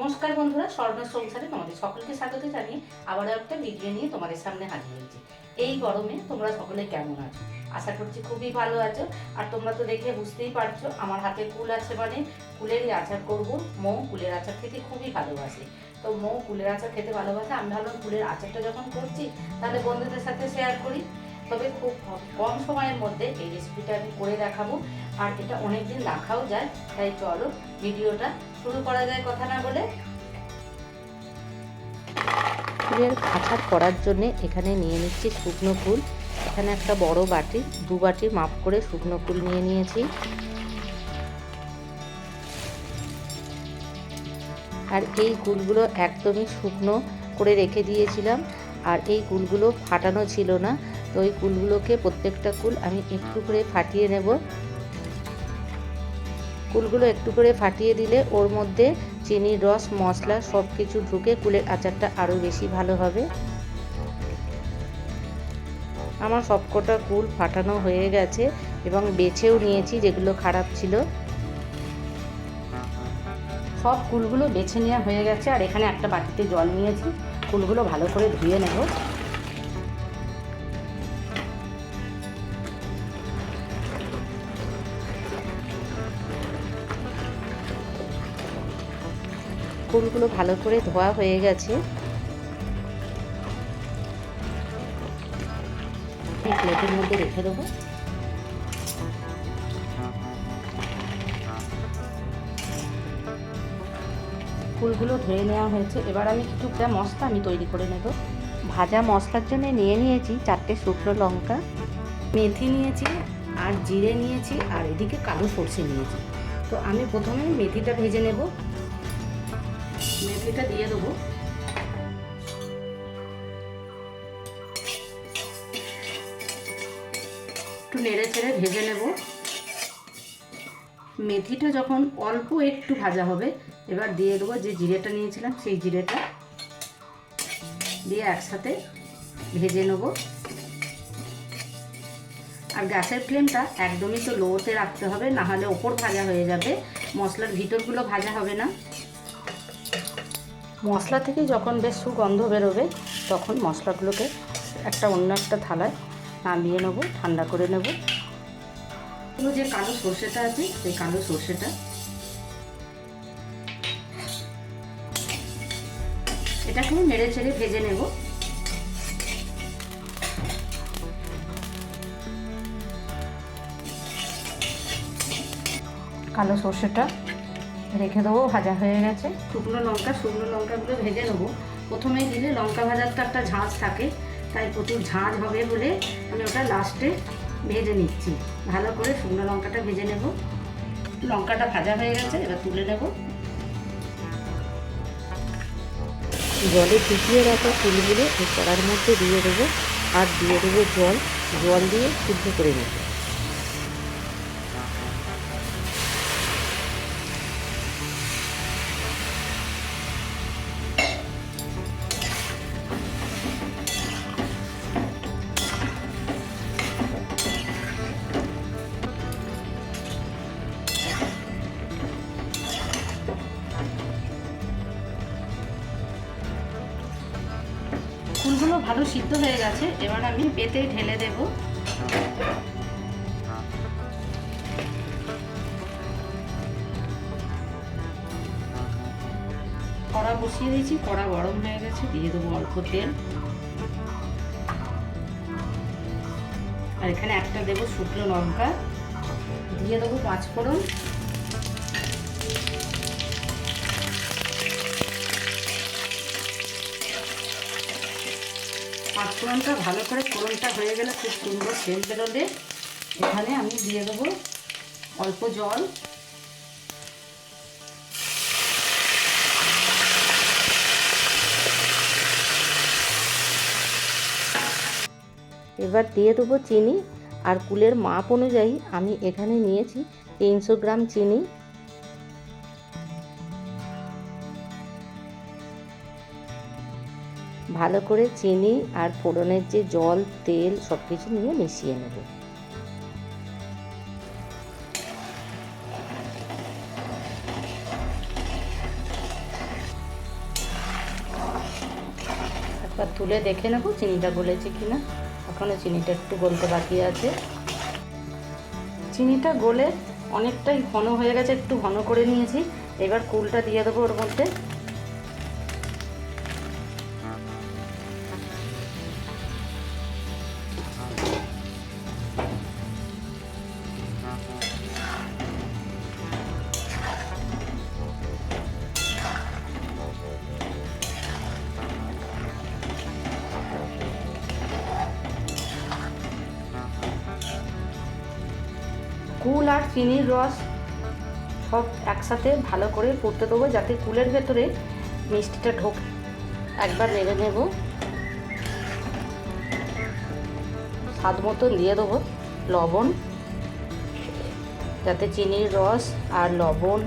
নমস্কার বন্ধুরা স্বর্ণ সংসারে তোমাদের সকলকে স্বাগত জানিয়ে আবারও একটা ভিডিও নিয়ে তোমাদের সামনে হাজির হয়েছি। এই গরমে তোমরা সকলে কেমন আছো? আশা করছি খুবই ভালো আছো। আর তোমরা তো দেখে বুঝতেই পারছ, আমার হাতে কুল আছে মানে কুলেরই আচার করব। মৌ কুলের আচার খেতে খুবই ভালোবাসে। তো মৌ কুলের আচার খেতে ভালোবাসে, আমি ভাবলাম কুলের আচারটা যখন করছি, তাহলে বন্ধুদের সাথে শেয়ার করি। তবে খুব কম সময়ের মধ্যে এই রেসিপিটা আমি করে দেখাবো। আর এটা অনেকদিন রাখাও যায়, তাই চলো ভিডিওটা শুরু করা যায় কথা না বলে। ফুলের আচার করার জন্য এখানে নিয়ে নিচ্ছি শুকনো ফুল। এখানে একটা বড় বাটি, দু বাটি মাপ করে শুকনো ফুল নিয়ে নিয়েছি। আর এই কুলগুলো একদমই শুকনো করে রেখে দিয়েছিলাম। আর এই কুলগুলো ফাটানো ছিল না। তো ওই কুলগুলোকে প্রত্যেকটা কুল আমি একটু করে ফাটিয়ে নেব। কুলগুলো একটু করে ফাটিয়ে দিলে ওর মধ্যে চিনির রস, মশলা সব কিছু ঢুকে কুলের আচারটা আরও বেশি ভালো হবে। আমার সবকটা কুল ফাটানো হয়ে গেছে এবং বেছেও নিয়েছি যেগুলো খারাপ ছিল। সব কুলগুলো বেছে নেওয়া হয়ে গেছে আর এখানে একটা বাটিতে জল নিয়েছি। কুলগুলো ভালো করে ধুয়ে নেব। ফুলগুলো ভালো করে ধোয়া হয়ে গেছে। প্লেটের মধ্যে রেখে দেবো। ফুলগুলো ধুয়ে নেওয়া হয়েছে। এবার আমি কিছুটা মশলা আমি তৈরি করে নেব। ভাজা মশলার জন্য নিয়ে নিয়েছি চারটে শুকনো লঙ্কা। মেথি নিয়েছি আর জিরে নিয়েছি আর এদিকে কালো সর্ষে নিয়েছি। তো আমি প্রথমে মেথিটা ভেজে নেব। মেথিটা দিয়ে দেবো। একটু নেড়ে চেড়ে ভেজে নেব। মেথিটা যখন অল্প একটু ভাজা হবে, এবার দিয়ে দেবো যে জিরেটা নিয়েছিলাম, সেই জিরেটা দিয়ে একসাথে ভেজে নেব। আর গ্যাসের ফ্লেমটা একদমই তো লোতে রাখতে হবে, না হলে ওপর ভাজা হয়ে যাবে, মশলার ভিতরগুলো ভাজা হবে না। মশলা থেকে যখন বেশ সুগন্ধ বেরোবে, তখন মশলাগুলোকে একটা অন্য একটা থালায় নামিয়ে নেব, ঠান্ডা করে নেব। যে কালো সর্ষেটা আছে, সেই কালো সর্ষেটা। এটাকে নেড়ে চেড়ে ভেজে নেব। কালো সর্ষেটা রেখে দেবো, ভাজা হয়ে গেছে। শুকনো লঙ্কা, শুকনো লঙ্কাগুলো ভেজে নেব। প্রথমেই দিলে লঙ্কা ভাজার তো একটা ঝাঁজ থাকে, তাই প্রচুর ঝাঁজ হবে বলে আমি ওটা লাস্টে ভেজে নিচ্ছি। ভালো করে শুকনো লঙ্কাটা ভেজে নেব। লঙ্কাটা ভাজা হয়ে গেছে, এবার তুলে নেব। জলে ভিজিয়ে রাখা ফুলগুলো এই কড়ার মধ্যে দিয়ে দেবো। আর দিয়ে দেবো জল। জল দিয়ে শুদ্ধ করে নেব। ভালো সিদ্ধ হয়ে গেছে। এবার আমি পেতে ঢেলে দেব। কড়া বসিয়ে দিয়েছি, কড়া গরম হয়ে গেছে, দিয়ে দেবো অল্প তেল। আর এখানে একটা দেবো শুকনো লঙ্কা। দিয়ে দেবো পাঁচ পাঁচ ফোড়নটা, ভালো করে ফোড়নটা হয়ে গেলে খুব সুন্দর সেল বেরোলে এখানে আমি দিয়ে দেবো অল্প জল। এবার দিয়ে দেবো চিনি। আর কুলের মাপ অনুযায়ী আমি এখানে নিয়েছি তিনশো গ্রাম চিনি। ভালো করে চিনি আর ফোড়নের যে জল, তেল সব কিছু নিয়ে মিশিয়ে নেব। একবার তুলে দেখে নেব চিনিটা গলেছে কি না এখনও চিনিটা একটু গলতে বাকি আছে। চিনিটা গলে অনেকটাই ঘন হয়ে গেছে, একটু ঘন করে নিয়েছি। এবার কুলটা দিয়ে দেবো ওর মধ্যে। আর চিনির রস সব একসাথে ভালো করে করতে দেবো যাতে কুলের ভেতরে মিষ্টিটা ঢোকে। একবার নেড়ে নেব। স্বাদ মতন দিয়ে দেবো লবণ, যাতে চিনির রস আর লবণ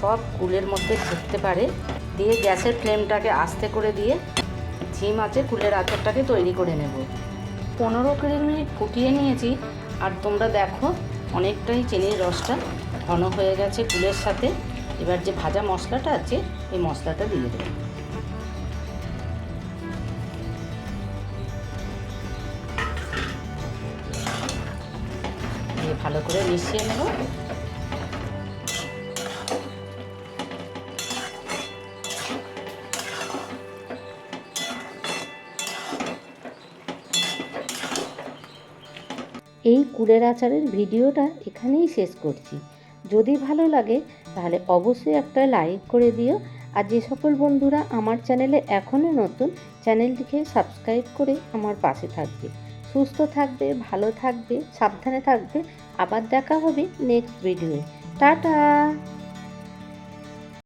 সব কুলের মধ্যে ঢুকতে পারে। দিয়ে গ্যাসের ফ্লেমটাকে আস্তে করে দিয়ে ঝিম আছে কুলের আচারটাকে তৈরি করে নেব। পনেরো কুড়ি মিনিট ফুটিয়ে নিয়েছি। আর তোমরা দেখো অনেকটাই চিনির রসটা ঘন হয়ে গেছে কুলের সাথে। এবার যে ভাজা মশলাটা আছে, এই মশলাটা দিয়ে দেবো। দিয়ে ভালো করে মিশিয়ে নেব। এই কুলের আচারের ভিডিওটা এখানেই শেষ করছি। যদি ভালো লাগে, তাহলে অবশ্যই একটা লাইক করে দিও। আর যে সকল বন্ধুরা আমার চ্যানেলে এখনও নতুন, চ্যানেলটিকে সাবস্ক্রাইব করে আমার পাশে থাকবে। সুস্থ থাকবে, ভালো থাকবে, সাবধানে থাকবে। আবার দেখা হবে নেক্সট ভিডিওয়ে টাটা!